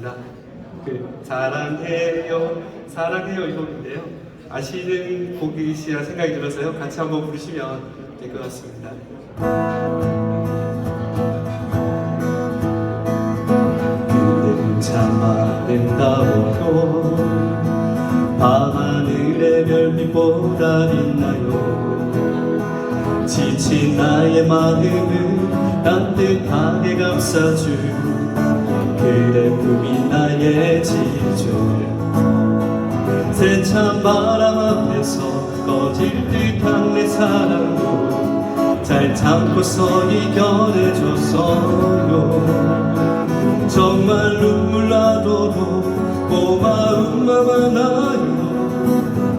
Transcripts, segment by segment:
있습니다. 그 사랑해요, 사랑해요 이 곡인데요. 아시는 곡이시라 생각이 들어서요. 같이 한번 부르시면 될 것 같습니다. 참 아름다워요 밤하늘의 별빛보다 빛나요 지친 나의 마음을 따뜻하게 감싸줄 그대 품이 나의 지존 세찬 바람 앞에서 꺼질 듯한 내 사랑도 잘 참고서 이겨내줬어요. 정말 눈물 나도록 고마움만 많아요.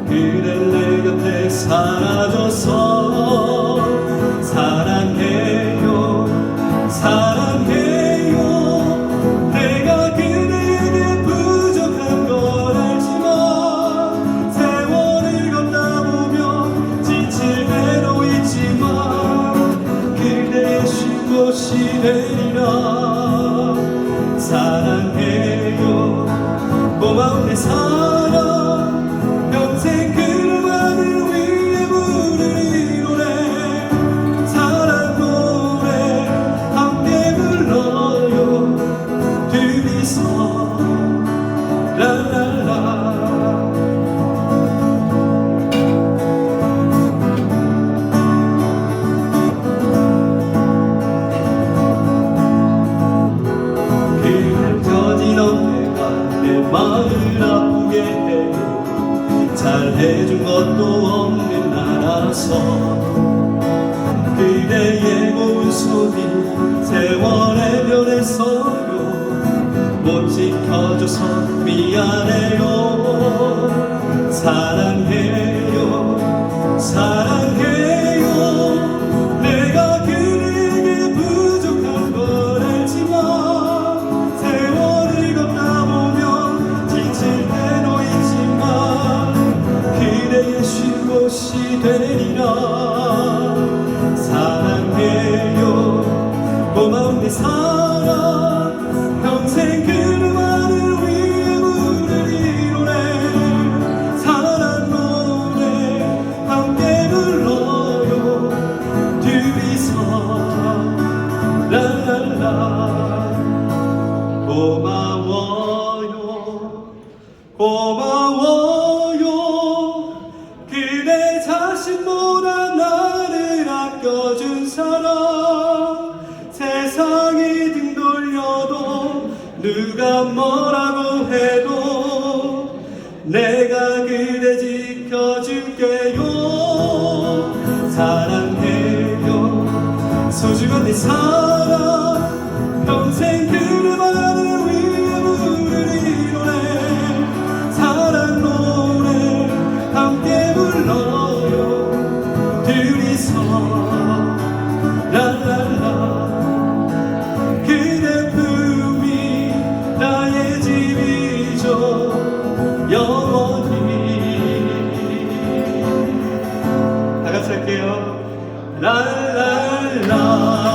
그대 내 곁에 사라져서 쉴 곳이 되리라. 사랑해요. 고마운 내 사랑 마음을 아프게 해요. 잘 해준 것도 없는 나라서. 그대의 손이 세월의 변했어요. 못 지켜줘서 미안해요 되리라. 사랑해요. 고마운 내 사랑. 평생 그만을 위해 부르는 이 노래 사랑 노래 함께 불러요. 둘이서. 라라라. 고마워요. 고마워 자신보다 나를 아껴준 사람. 세상이 등 돌려도 누가 뭐라고 해도 내가 그대 지켜줄게요. 사랑해요 소중한 내 사랑. 평생 그대만을 위해 부르는 이 노래. 사랑 노래 함께 영원히. 다 같이 할게요. 랄랄라.